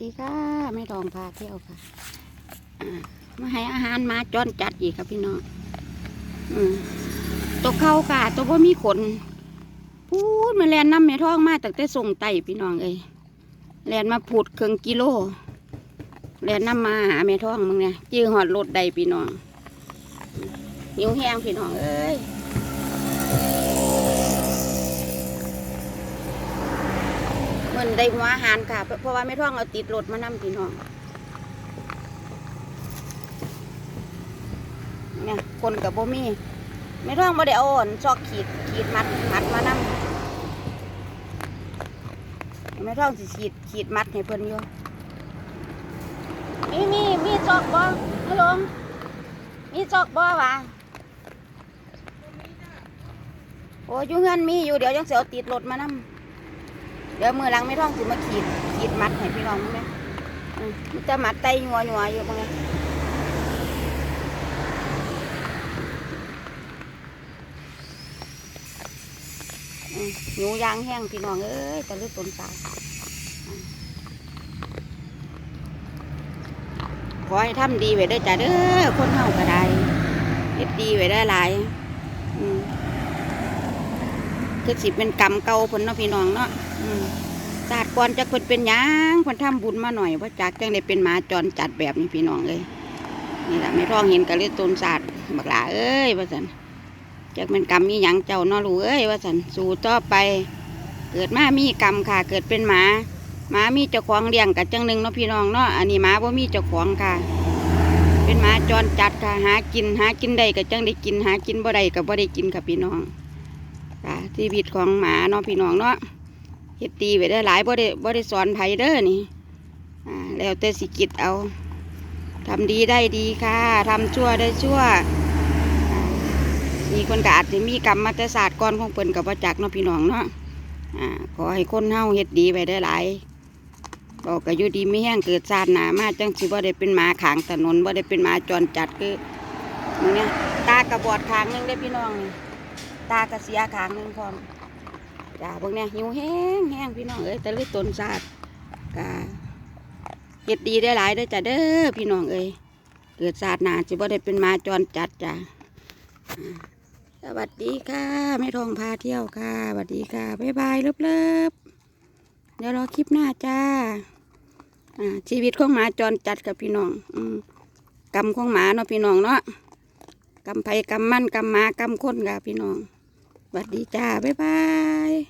ดีค่ะไม่ทองพาเที่ยวค่ะมาให้อาหารมาจอนจัดอีกครับพี่น้องตัวเข้าค่ะ ตัวว่ามีขนพูดมาแลนน้ำแม่ท้องมาตั้งแต่ส่งไตพี่น้องเอ้ยแลนมาพูดครึ่งกิโลแลนน้ำมาหาแม่ท้องมึงเนี่ยจื้อหอดรถใดพี่น้องหิวแห้งพี่น้องเอ้ย เหมือนได้หัวอาหารค่ะ เพราะว่าไม่ท่องเอาติดรถมานำพี่น้องเนี่ยคนกับโบมี่ไม่ท่องบ่ได้เอาอ่อนซอกขีดขีดมัดมัดมานำไม่ท่องสิขีดขีดมัดให้เพิ่นอยู่มีมีมีซอกบ่ฮัลโหลมีซอกบ่วะโอ้ยอยู่เงินมีอยู่เดี๋ยวยังเสียวติดรถมานำ เดี๋ยวมือหลังไม่ท่องสิมาขีดขีดมัดให้พี่น้องมั้ยมมันจะมัดไตงัวงัวอยู่มั้งเนี่ยหนูยางแห้งพี่น้องเอ้ยตะลึกตนตาอืมขอให้ทำดีไว้เด้จ้าเด้อคนเฮาก็ได้เฮ็ดดีไว้ได้หลาย คือสิเป็นกรรมเก่าเพิ่นเนาะพี่น้องเนาะศาสตร์ก่อนจะเพิ่นเป็นยังเพิ่นทำบุญมาหน่อยว่าจากจังได้เป็นหมาจรจัดแบบนี้พี่น้องเอ้ยนี่แหละไม่ท้องเห็นกะเลยต้นศาสตร์บักหลาเอ้ยว่าสันจากเป็นกรรมมีหยังเจ้าเนอลูกเอ้ยว่าสันสู่ต่อไป เกิดมามีกรรมค่ะ เกิดเป็นหมาหมามีเจ้าของเลี้ยงกับจังหนึ่งเนาะพี่น้องเนาะอันนี้หมาบ่มีเจ้าของค่ะ เป็นหมาจรจัดค่ะหากินหากินได้กับจังได้กินหากินบ่ได้กับบ่ได้กินค่ะพี่น้อง ชีวิตของหมาเนาะพี่น้องเนาะเฮ็ดตีไว้ได้หลายบ่ได้บ่ได้สอนไผเด้อนี่อ่าแล้วแต่สิกิดเอาทำดีได้ดีค่ะทำชั่วได้ชั่วมีคนกอาจจะมีกรรมมาแต่ศาสตร์ก่อนของเพิ่นกับประจักเนาะพี่น้องเนาะขอให้คนเฮาเฮ็ดดีไว้ได้หลายบอกก็อยู่ดีไม่แห้งเกิดชาติหนามาจังสิบ่ได้เป็นหมาขางถนนบ่ได้เป็นหมาจรจัดคืออย่างเงี้ยตากระบอดขางนึงได้พี่น้องนี่ ตากระเสียขางหนึงพร้อมจ้าพวกเนี้ยหิวแห้งแห้งพี่น้องเอ้ยแต่ลือต้นศาสตร์กาเฮ็ดดีได้หลายเด้จ้าเด้อพี่น้องเอ้ยเกิดศาสตร์นาจิบ่ได้เป็นมาจรจัดจ้าสวัสดีค่ะแม่ทองพาเที่ยวค่ะสวัสดีค่ะบ๊ายบายเลิบๆเดี๋ยวรอคลิปหน้าจ้าอ่าชีวิตของหมาจรจัดกับพี่น้องอืมกรรมของหมาเนาะพี่น้องเนาะกรรมไผ่กรรมมั่นกรรมหมากรรมคนค่ะพี่น้อง วัสดีจ้า บ๊ายบาย